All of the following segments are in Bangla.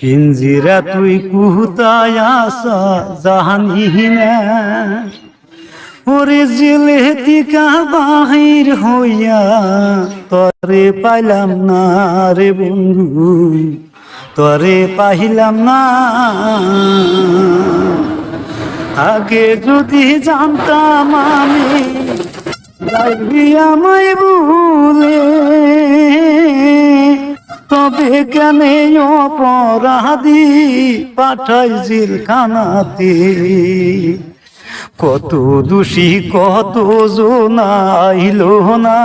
পিঞ্জিরা তুই কুহতায় আসা জাহানি না ওরে বাহির হইয়া তরে পাইলাম না রে বন্ধু, তরে পাইলাম না। আগে যদি জানতাম আমি আমায় ভুলে। কেন অপরাধী পাঠাই জেলখানাতে। কত দোষী, কত জোনাইল না।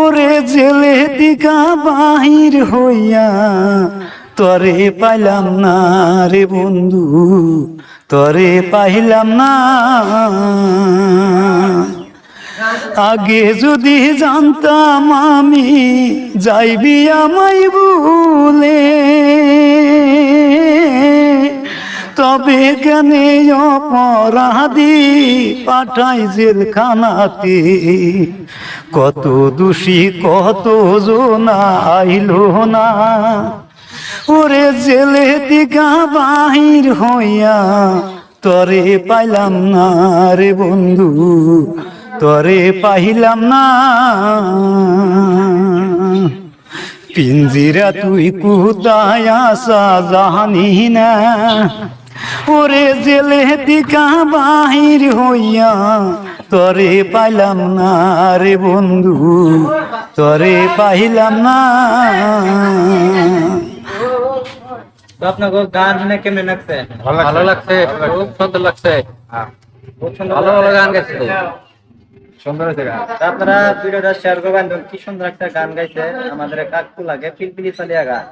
ওরে জেলে দিকা বাহির হইয়া, তরে পাইলাম না রে বন্ধু, তরে পাইলাম না। আগে যদি জানতাম আমি, যাইবি আমায় ভুলে। তবে কেন অপরাধী পাঠাই জেলখানাতে। কত দোষী, কত জোনা আইলো না। ওরে জেলে দিকা বাহির হইয়া, তরে পাইলাম না রে বন্ধু। তরে পাইলাম না। পিঞ্জিরা তুই কুদায় আসা জাহানি না? ওরে জেলে দিকা বাহির হইয়া তরে পাইলাম না রে বন্ধু তরে পাইলাম না। আপনাকে গান শুনে কেমন লাগছে? ভালো লাগছে। খুব সুন্দর লাগছে। ভালো ভালো গান গাইছে তো সুন্দর আপনারা ভিডিওটা শেয়ার করবেন কি সুন্দর একটা গান গাইছে, আমাদের কাকু লাগে, পিলপিলি চালিয়া গান।